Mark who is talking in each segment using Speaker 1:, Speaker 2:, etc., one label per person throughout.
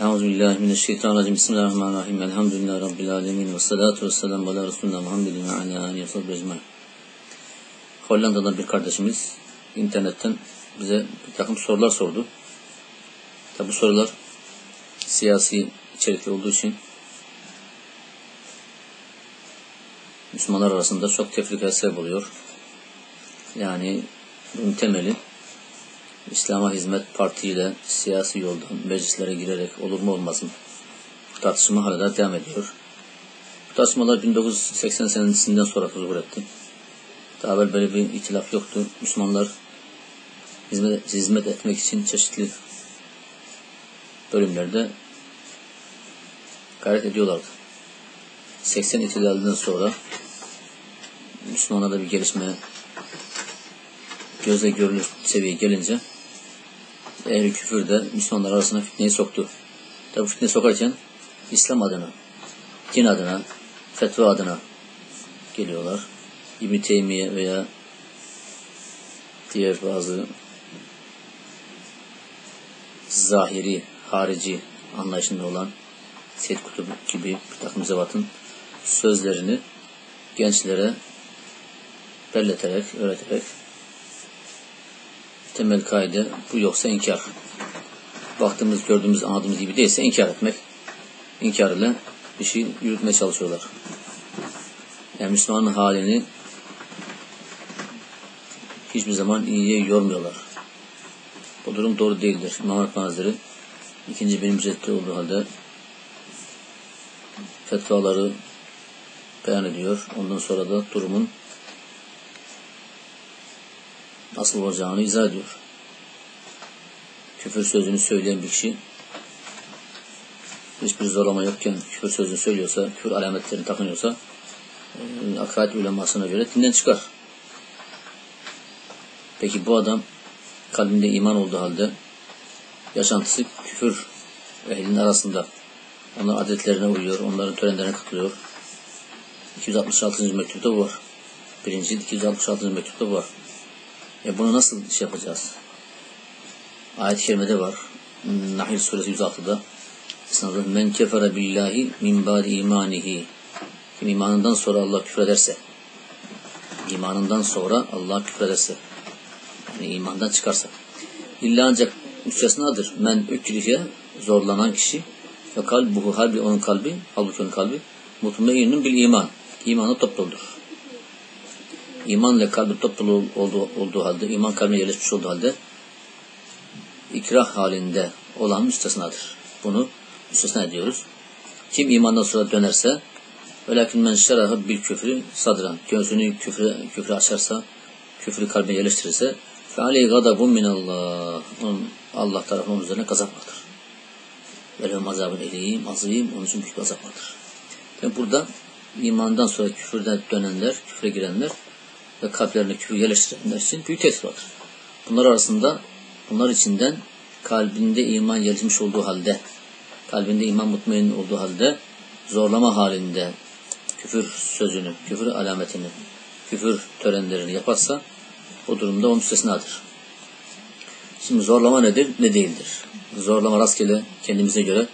Speaker 1: Euzubillahimineşşeytanirracim. Bismillahirrahmanirrahim. Elhamdülillahi Rabbil alemin. Ve salatu ve selamu ala Resulullah Muhammedin ve ala aleyhi ve ecmaîn. Hollanda'dan bir kardeşimiz internetten bize bir takım sorular sordu. Tabi bu sorular siyasi içerikli olduğu için Müslümanlar arasında çok tefrikaya sebep oluyor. Yani bunun temeli İslam'a Hizmet Parti siyasi yoldan meclislere girerek olur mu olmaz mı? Tartışma hala devam ediyor. Bu tartışmalar 1980 senesinden sonra zuhur etti. Daha evvel böyle bir itilaf yoktu. Müslümanlar hizmet, hizmet etmek için çeşitli bölümlerde gayret ediyorlardı. 80 ihtilalinden sonra Müslümanlarda bir gelişme gözle görülür seviyeye gelince ehli küfür de Müslümanlar arasına fitneyi soktu. Tabi fitne sokarken İslam adına, din adına, fetva adına geliyorlar. İbn Teymiye veya diğer bazı zahiri, harici anlayışında olan Seyyid Kutup gibi bir takım zevatın sözlerini gençlere belleterek, öğreterek temel kaide bu yoksa inkar. Baktığımız, gördüğümüz, anladığımız gibi değilse inkar etmek. İnkar ile bir şey yürütmeye çalışıyorlar. Yani Müslümanın halini hiçbir zaman iyiye yormuyorlar. Bu durum doğru değildir. İmam Hatip Hazretleri ikinci benim müceddit olduğu halde fetvaları beyan ediyor. Ondan sonra da durumun nasıl olacağını izah ediyor. Küfür sözünü söyleyen bir kişi hiçbir zorlama yokken küfür sözünü söylüyorsa, küfür alametlerini takınıyorsa e, akaid ulemasına göre dinden çıkar. Peki bu adam kalbinde iman olduğu halde yaşantısı küfür ehlinin arasında onların adetlerine uyuyor, onların törenlerine katılıyor. 266. mektupta bu var. Birinci 266. mektupta bu var. E bunu nasıl şey yapacağız? Ayet-i kerimede var. Nahil suresi 106'da. Esnafı men kefere billahi min ba'di imanihi. Kim imanından sonra Allah küfür ederse imanından sonra Allah küfür ederse yani imandan çıkarsa illa ancak müstesnadır. Men ükrihye zorlanan kişi ve kalbuhu halbi onun kalbi halbuki onun kalbi mutmainnun bil iman. İmanı topludur iman ile kalbi toplu olduğu, olduğu halde, iman kalbine yerleşmiş olduğu halde ikrah halinde olan müstesnadır. Bunu müstesna ediyoruz. Kim imandan sonra dönerse velakin men şerahı bir küfrü sadran. Gözünü küfre, küfre açarsa, küfrü kalbine yerleştirirse fe aleyhi gadabun minallah. Allah tarafından üzerine gazap vardır. Velhum azabın eleyim, azim, onun için büyük azap vardır. Yani burada imandan sonra küfürden dönenler, küfre girenler ve kalplerine küfür yerleştirenler için büyük tesir vardır. Bunlar arasında, bunlar içinden kalbinde iman yerleşmiş olduğu halde, kalbinde iman mutmain olduğu halde zorlama halinde küfür sözünü, küfür alametini, küfür törenlerini yaparsa o durumda o müstesnadır. Şimdi zorlama nedir, ne değildir? Zorlama rastgele kendimize göre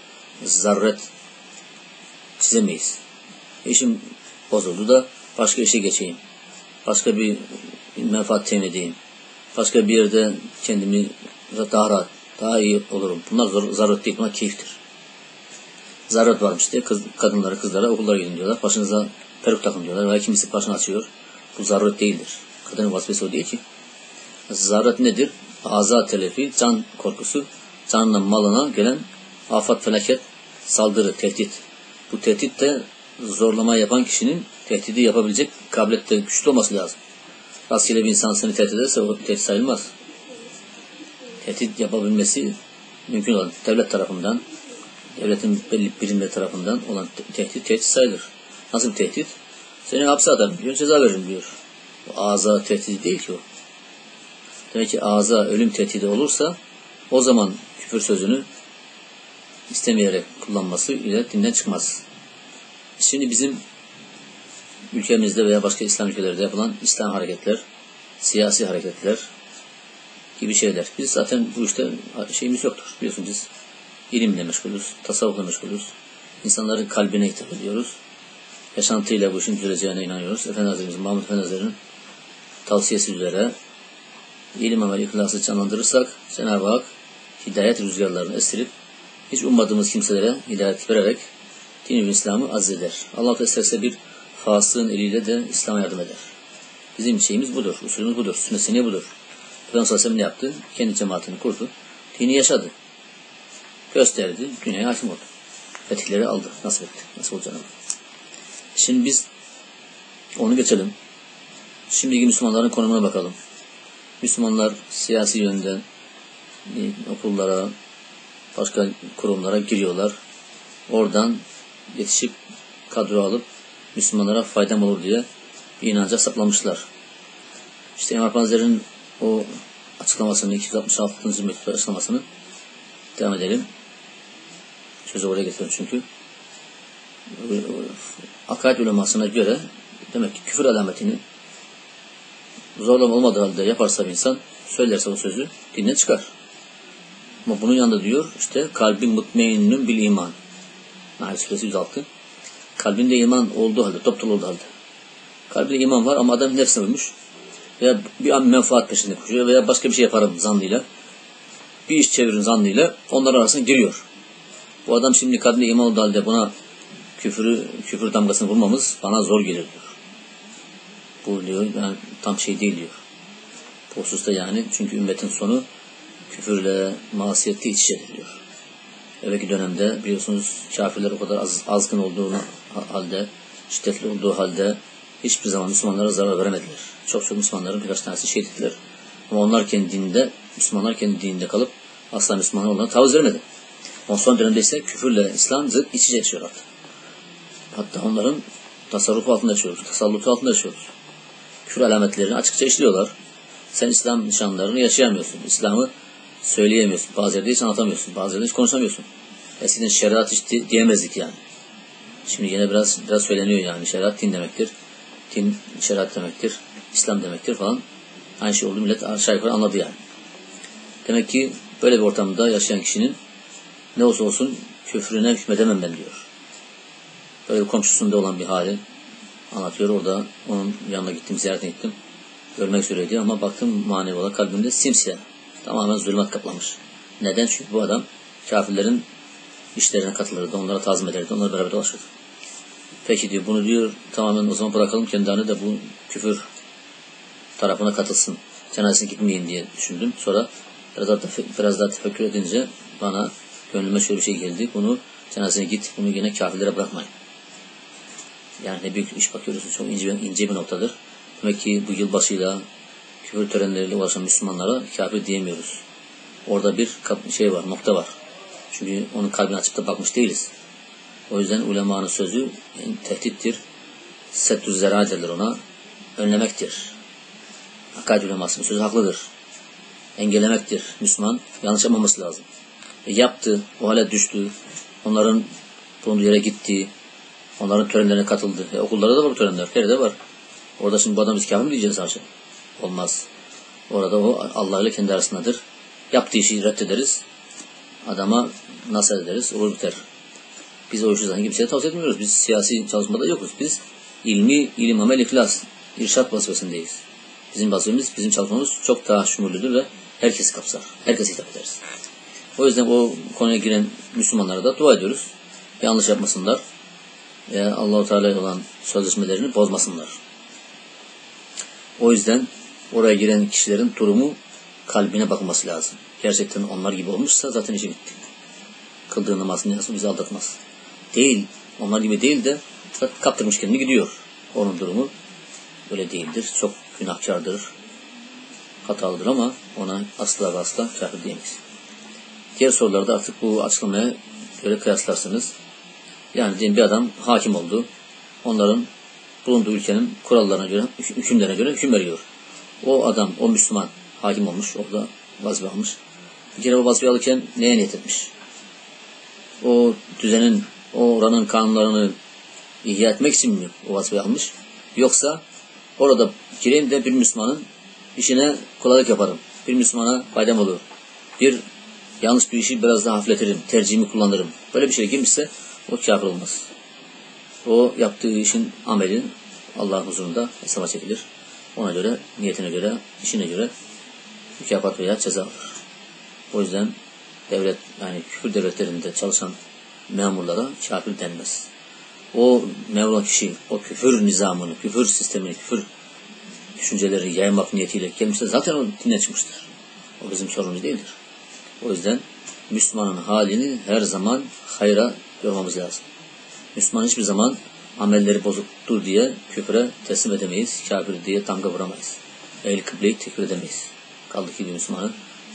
Speaker 1: zarret çizemeyiz. İşim bozuldu da başka işe geçeyim başka bir menfaat temin edeyim. Başka bir yerde kendimi daha rahat, daha iyi olurum. Bunlar zaruret değil, bunlar keyiftir. Zaruret varmış diye kız, kadınlara, kızlara okullara gidin diyorlar. Başınıza peruk takın diyorlar. Veya kimisi başını açıyor. Bu zaruret değildir. Kadının vazifesi o değil ki. Zaruret nedir? Aza telefi, can korkusu, canla malına gelen afat, felaket, saldırı, tehdit. Bu tehdit de zorlama yapan kişinin tehdidi yapabilecek kabiliyette güçlü olması lazım. Rastgele bir insan seni tehdit ederse o tehdit sayılmaz. Tehdit yapabilmesi mümkün olan devlet tarafından, devletin belli birimleri tarafından olan tehdit, tehdit sayılır. Nasıl bir tehdit? Seni hapse atarım diyor, ceza veririm diyor. O ağza tehdidi değil ki o. Demek ki ağza ölüm tehdidi olursa o zaman küfür sözünü istemeyerek kullanması ile dinden çıkmaz. Şimdi bizim ülkemizde veya başka İslam ülkelerde yapılan İslam hareketler, siyasi hareketler gibi şeyler. Biz zaten bu işte şeyimiz yoktur. Biliyorsunuz biz ilimle meşgulüz, tasavvufla meşgulüz. İnsanların kalbine hitap ediyoruz. Yaşantıyla bu işin düzeleceğine inanıyoruz. Efendi Hazretimiz, Mahmud Efendi Hazretleri'nin tavsiyesi üzere ilim amel ihlası canlandırırsak Cenab-ı Hak hidayet rüzgarlarını estirip hiç ummadığımız kimselere hidayet vererek dini ve İslam'ı aziz eder. Allah da isterse bir fasığın eliyle de İslam'a yardım eder. Bizim şeyimiz budur, usulümüz budur, sünnet budur. Efendimiz Aleyhisselam ne yaptı? Kendi cemaatini kurdu. Dini yaşadı. Gösterdi, dünyaya hakim oldu. Fetihleri aldı, nasip etti. Nasıl olacağını. Şimdi biz onu geçelim. Şimdiki Müslümanların konumuna bakalım. Müslümanlar siyasi yönden e, okullara, başka kurumlara giriyorlar. Oradan yetişip kadro alıp Müslümanlara faydam olur diye bir inanca saplamışlar. İşte İmam Hazretleri'nin o açıklamasını, 266. mektup açıklamasını devam edelim. Sözü oraya getirelim çünkü. Akaid ulemasına göre demek ki küfür alametini zorlama olmadığı halde yaparsa bir insan söylerse o sözü dinden çıkar. Ama bunun yanında diyor işte kalbin mutmainnün bil iman. Nahl suresi 106. Kalbinde iman olduğu halde, top olduğu halde. Kalbinde iman var ama adam nefsine uymuş. Veya bir an menfaat peşinde koşuyor veya başka bir şey yaparım zannıyla. Bir iş çevirin zannıyla onlar arasına giriyor. Bu adam şimdi kalbinde iman olduğu halde buna küfürü, küfür damgasını vurmamız bana zor gelir diyor. Bu diyor yani tam şey değil diyor. Bu hususta yani çünkü ümmetin sonu küfürle, masiyette iç içedir diyor. Evvelki dönemde biliyorsunuz kafirler o kadar az, azgın olduğu halde, şiddetli olduğu halde hiçbir zaman Müslümanlara zarar veremediler. Çok çok Müslümanların birkaç tanesi şehit ettiler. Ama onlar kendi dininde, Müslümanlar kendi dininde kalıp asla Müslümanlar onlara taviz vermedi. Ama son dönemde ise küfürle İslam zıt iç içe yaşıyor. Hatta onların tasarrufu altında yaşıyoruz, tasallutu altında yaşıyoruz. Küfür alametlerini açıkça işliyorlar. Sen İslam nişanlarını yaşayamıyorsun. İslam'ı söyleyemiyorsun. Bazı yerde hiç anlatamıyorsun. Bazı yerde hiç konuşamıyorsun. Eskiden şeriat hiç diyemezdik yani. Şimdi yine biraz biraz söyleniyor yani. Şeriat din demektir. Din şeriat demektir. İslam demektir falan. Aynı şey oldu millet aşağı yukarı anladı yani. Demek ki böyle bir ortamda yaşayan kişinin ne olsa olsun küfrüne hükmedemem ben diyor. Böyle komşusunda olan bir hali anlatıyor. Orada onun yanına gittim, ziyaret ettim. Görmek üzereydi ama baktım manevi olarak kalbimde simsiyah. Tamamen zulmet kaplamış. Neden? Çünkü bu adam kafirlerin işlerine katılırdı, onlara tazim ederdi, onlarla beraber dolaşırdı. Peki diyor bunu diyor tamamen o zaman bırakalım kendilerini de bu küfür tarafına katılsın. Cenazesine gitmeyin diye düşündüm. Sonra biraz daha, biraz daha tefekkür edince bana gönlüme şöyle bir şey geldi. Bunu cenazesine git, bunu yine kafirlere bırakmayın. Yani ne büyük iş bakıyoruz. Çok ince, ince bir noktadır. Demek ki bu yılbaşıyla küfür törenleriyle ulaşan Müslümanlara kafir diyemiyoruz. Orada bir şey var, nokta var. Çünkü onun kalbini açıp da bakmış değiliz. O yüzden ulemanın sözü yani tehdittir. Settü zera ona. Önlemektir. Hakkari ulemasının sözü haklıdır. Engellemektir. Müslüman yanlış yapmaması lazım. E yaptı, o hale düştü. Onların bulunduğu yere gitti. Onların törenlerine katıldı. E, okullarda da var bu törenler. Nerede var? Orada şimdi bu adam biz kafir mi diyeceğiz haşa? Olmaz. Orada o Allah ile kendi arasındadır. Yaptığı işi reddederiz. Adama nasıl ederiz? Olur biter. Biz o işi zaten kimseye tavsiye etmiyoruz. Biz siyasi çalışmada yokuz. Biz ilmi, ilim, amel, ihlas, irşat vazifesindeyiz. Bizim vazifemiz, bizim çalışmamız çok daha şumurludur ve herkesi kapsar. Herkese hitap ederiz. O yüzden o konuya giren Müslümanlara da dua ediyoruz. Yanlış yapmasınlar. Ve Allahu Teala olan sözleşmelerini bozmasınlar. O yüzden oraya giren kişilerin durumu kalbine bakılması lazım. Gerçekten onlar gibi olmuşsa zaten işi bitti. Kıldığı namazını nasıl bizi aldatmaz. Değil, onlar gibi değil de kaptırmış kendini gidiyor. Onun durumu öyle değildir. Çok günahkardır, hatalıdır ama ona asla ve asla kafir diyemeyiz. Diğer sorularda artık bu açıklamaya göre kıyaslarsınız. Yani diyelim bir adam hakim oldu. Onların bulunduğu ülkenin kurallarına göre, hükümlerine göre hüküm veriyor. O adam, o Müslüman hakim olmuş, orada vazife almış. Bir kere o vazife alırken neye niyet etmiş? O düzenin, o oranın kanunlarını ihya etmek için mi o vazife almış? Yoksa orada gireyim de bir Müslümanın işine kolaylık yaparım. Bir Müslümana faydam olur. Bir yanlış bir işi biraz daha hafifletirim, tercihimi kullanırım. Böyle bir şey girmişse o kafir olmaz. O yaptığı işin ameli Allah'ın huzurunda hesaba çekilir. Ona göre, niyetine göre, işine göre mükafat veya ceza alır. O yüzden devlet, yani küfür devletlerinde çalışan memurlara kafir denmez. O memur kişi, o küfür nizamını, küfür sistemini, küfür düşünceleri yaymak niyetiyle gelmişse zaten o dinden çıkmıştır. O bizim sorunumuz değildir. O yüzden Müslümanın halini her zaman hayra yormamız lazım. Müslüman hiçbir zaman amelleri bozuktur diye küfre teslim edemeyiz. Kafir diye damga vuramayız. El kıbleyi tekfir edemeyiz. Kaldı ki bir Müslümanı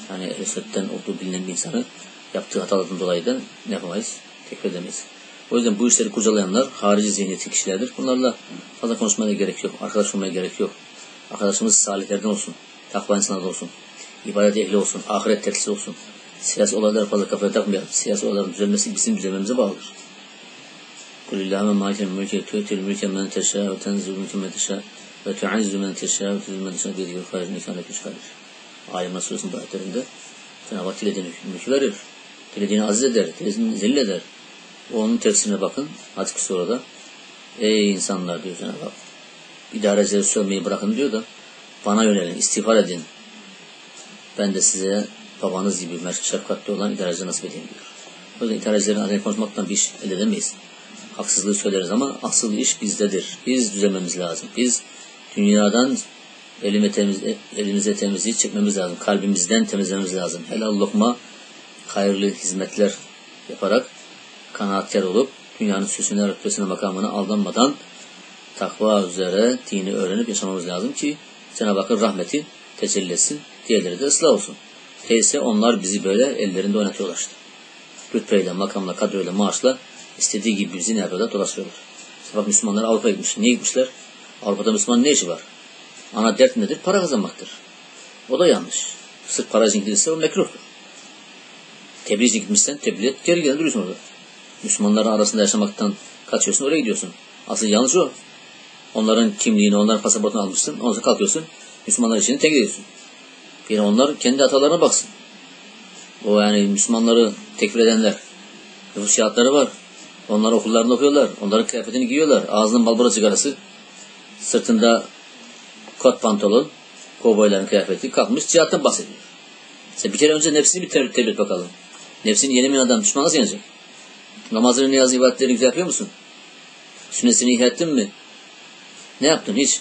Speaker 1: yani el olduğu bilinen bir insanı yaptığı hatalardan dolayı da ne yapamayız? Tekfir edemeyiz. O yüzden bu işleri kurcalayanlar harici zihniyetli kişilerdir. Bunlarla fazla konuşmaya gerek yok. Arkadaş olmaya gerek yok. Arkadaşımız salihlerden olsun. Takva insanlardan olsun. ibadet ehli olsun. Ahiret tersi olsun. Siyasi olaylara fazla kafaya takmayalım. Siyasi olayların düzelmesi bizim düzelmemize bağlıdır. قل اللهم مالك الملك تؤتي الملك من تشاء وتنزل الملك من تشاء وتعز من تشاء وتذل من تشاء بيدك الخير انك على كل شيء Alimler Suresinin bu ayetlerinde Cenab-ı Hak dilediğini mülkü verir. Dilediğini aziz eder, dilediğini zelil eder. Onun tefsirine bakın. Artık sonra Ey insanlar diyor Cenab-ı Hak. İdarecileri sövmeyi bırakın diyor da bana yönelin, istiğfar edin. Ben de size babanız gibi şefkatli olan idareci nasip edeyim diyor. O yüzden idarecilerin adını konuşmaktan bir iş elde edemeyiz. Haksızlığı söyleriz ama asıl iş bizdedir. Biz düzelmemiz lazım. Biz dünyadan elime temiz, elimize temizliği çekmemiz lazım. Kalbimizden temizlememiz lazım. Helal lokma, hayırlı hizmetler yaparak kanaatkar olup dünyanın süsüne, rütbesine, makamına aldanmadan takva üzere dini öğrenip yaşamamız lazım ki Cenab-ı Hakk'ın rahmeti tecelli etsin, diğerleri de ıslah olsun. Teyse onlar bizi böyle ellerinde oynatıyorlar işte. Rütbeyle, makamla, kadroyla, maaşla istediği gibi bizi ne yapıyorlar? Dolaşıyorlar. İşte bak Müslümanlar Avrupa'ya gitmiş. Niye gitmişler? Avrupa'da Müslüman ne işi var? Ana dert nedir? Para kazanmaktır. O da yanlış. Sırf para için gidilirse o mekruhtur. Tebliğ için gitmişsen tebliğ geri geri duruyorsun orada. Müslümanların arasında yaşamaktan kaçıyorsun, oraya gidiyorsun. Asıl yanlış o. Onların kimliğini, onların pasaportunu almışsın, ondan kalkıyorsun, Müslümanlar için tek ediyorsun. Yani onlar kendi hatalarına baksın. O yani Müslümanları tekfir edenler, nüfus kağıtları var. Onlar okullarında okuyorlar. Onların kıyafetini giyiyorlar. Ağzının balbura sigarası. Sırtında kot pantolon. Kovboyların kıyafeti. Kalkmış cihattan bahsediyor. Sen bir kere önce nefsini bir tebrik et bakalım. Nefsini yenemeyen adam düşman nasıl yenecek? Namazını, niyaz, ibadetlerini güzel yapıyor musun? Sünnetini ihya ettin mi? Ne yaptın? Hiç.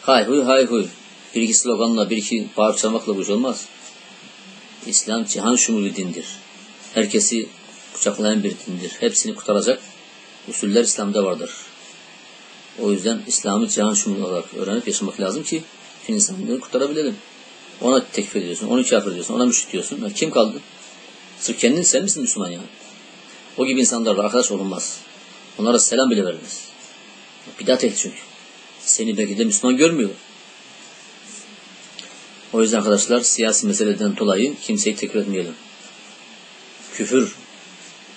Speaker 1: Hay huy hay huy. Bir iki sloganla, bir iki bağır çalmakla bu iş olmaz. İslam cihan şumulu dindir. Herkesi kucaklayan bir dindir. Hepsini kurtaracak usuller İslam'da vardır. O yüzden İslam'ı cihan şumulu olarak öğrenip yaşamak lazım ki insanlığı kurtarabilelim. Ona tekfir ediyorsun, onu kafir ediyorsun, ona müşrik diyorsun. Ya kim kaldı? Sırf kendin sen misin Müslüman yani? O gibi insanlarla arkadaş olunmaz. Onlara selam bile verilmez. Bidat ehli çünkü. Seni belki de Müslüman görmüyor. O yüzden arkadaşlar siyasi meseleden dolayı kimseyi tekrar etmeyelim. Küfür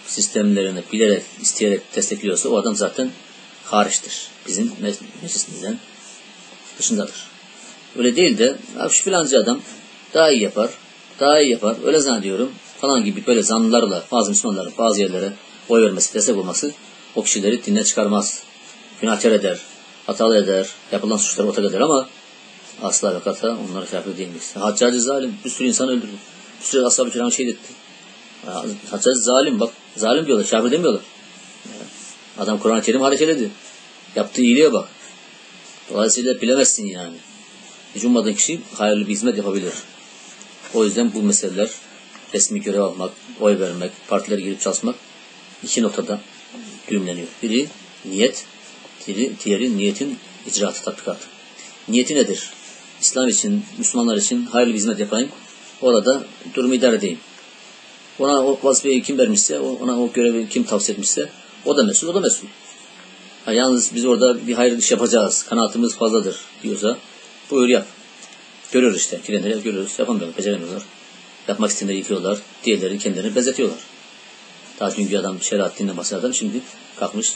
Speaker 1: sistemlerini bilerek, isteyerek destekliyorsa o adam zaten hariçtir. Bizim meclisimizden dışındadır. Öyle değil de şu filancı adam daha iyi yapar, daha iyi yapar, öyle zannediyorum falan gibi böyle zanlarla bazı Müslümanların bazı yerlere oy vermesi, destek olması o kişileri dinle çıkarmaz. Günahkar eder, hatalı eder, yapılan suçları ortak eder ama asla ve kata onlara kafir değiliz. Haccacı zalim, bir sürü insan öldürdü. Bir sürü ashab-ı kiram şehit etti. Haccacı zalim, bak zalim diyorlar, kafir demiyorlar. Adam Kur'an-ı Kerim harekeledi. Yaptığı iyiliğe bak. Dolayısıyla bilemezsin yani. Hiç ummadığın kişi hayırlı bir hizmet yapabilir. O yüzden bu meseleler resmi görev almak, oy vermek, partilere girip çalışmak iki noktada düğümleniyor. Biri niyet, diğeri, diğeri niyetin icraatı, tatbikatı. Niyeti nedir? İslam için, Müslümanlar için hayırlı bir hizmet yapayım. Orada durumu idare edeyim. Ona o vazifeyi kim vermişse, ona o görevi kim tavsiye etmişse o da mesul, o da mesul. Ha, yalnız biz orada bir hayırlı iş yapacağız, kanaatimiz fazladır diyorsa buyur yap. Görüyoruz işte, kirenleri görüyoruz, yapamıyorlar, beceremiyorlar. Yapmak isteyenleri yıkıyorlar, diğerleri kendilerini bezetiyorlar. Daha dünkü adam şeriat dinle bahseden şimdi kalkmış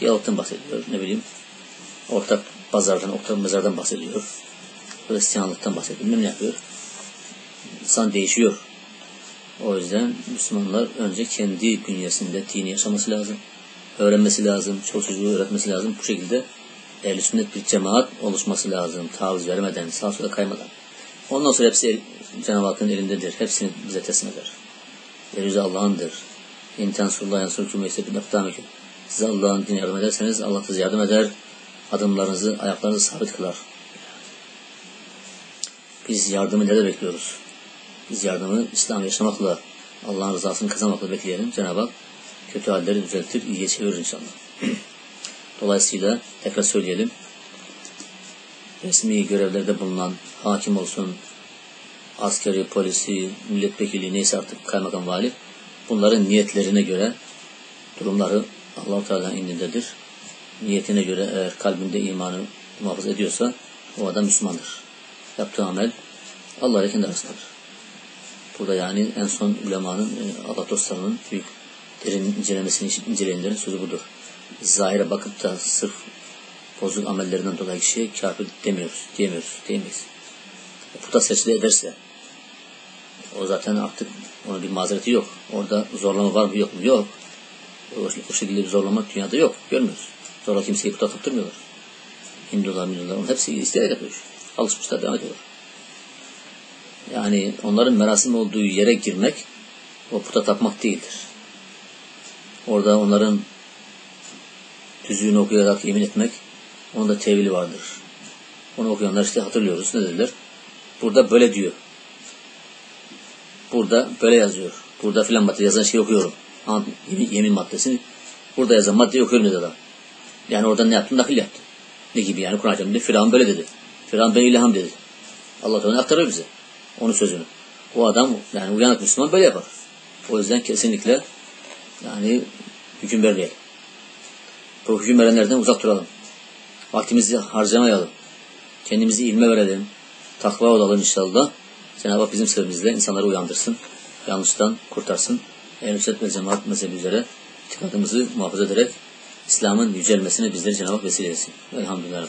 Speaker 1: diyalogtan bahsediyor. Ne bileyim ortak pazardan, ortak mezardan bahsediyor. Hristiyanlıktan bahsediyor. Ne yapıyor. İnsan değişiyor. O yüzden Müslümanlar önce kendi bünyesinde dini yaşaması lazım. Öğrenmesi lazım. Çoğu çocuğu öğretmesi lazım. Bu şekilde ehl sünnet bir cemaat oluşması lazım. Taviz vermeden, sağa sola kaymadan. Ondan sonra hepsi Cenab-ı Hakk'ın elindedir. Hepsini bize teslim eder. Yeryüzü Allah'ındır. İntensurullah yansurkum ve bin akdamikum. Size Allah'ın dini yardım ederseniz Allah size yardım eder. Adımlarınızı, ayaklarınızı sabit kılar. Biz yardımı nerede bekliyoruz? Biz yardımı İslam yaşamakla, Allah'ın rızasını kazanmakla bekleyelim. Cenab-ı Hak kötü halleri düzeltir, iyiye çevirir inşallah. Dolayısıyla tekrar söyleyelim. Resmi görevlerde bulunan hakim olsun, askeri, polisi, milletvekili neyse artık kaymakam vali bunların niyetlerine göre durumları Allah-u Teala'nın indindedir. Niyetine göre eğer kalbinde imanı muhafaza ediyorsa o adam Müslümandır. Yaptığı amel Allah ile kendi arasındadır. Burada yani en son ulemanın, e, Allah dostlarının büyük derin incelemesini inceleyenlerin sözü budur. Zahire bakıp da sırf bozuk amellerinden dolayı kişiye kafir demiyoruz, diyemiyoruz, diyemeyiz. Puta secde ederse o zaten artık onun bir mazereti yok. Orada zorlama var mı yok mu? Yok. O, o şekilde bir zorlama dünyada yok. Görmüyoruz. Zorla kimseyi puta taptırmıyorlar. Hindular, Hindular, onun hepsi isteyerek yapıyor. Alışmışlar, devam ediyorlar. Yani onların merasim olduğu yere girmek o puta tapmak değildir. Orada onların tüzüğünü okuyarak yemin etmek onun da tevili vardır. Onu okuyanlar işte hatırlıyoruz. Ne dediler? Burada böyle diyor. Burada böyle yazıyor. Burada filan madde yazan şeyi okuyorum. Yemin, yemin maddesini. Burada yazan maddeyi okuyorum dedi adam. Yani oradan ne yaptın? Nakil yaptı. Ne gibi yani Kur'an-ı Kerim'de Firavun böyle dedi. Firavun ben ilham dedi. Allah Teala aktarır bize. Onun sözünü. O adam yani uyanık Müslüman böyle yapar. O yüzden kesinlikle yani hüküm vermeyelim. Bu hüküm verenlerden uzak duralım. Vaktimizi harcamayalım. Kendimizi ilme verelim. Takva olalım inşallah. Cenab-ı Hak bizim sebebimizle insanları uyandırsın. Yanlıştan kurtarsın. Ehl-i Sünnet ve Cemaat mezhebi üzere itikadımızı muhafaza ederek İslam'ın yücelmesine bizleri Cenab-ı Hak vesile etsin. Elhamdülillah.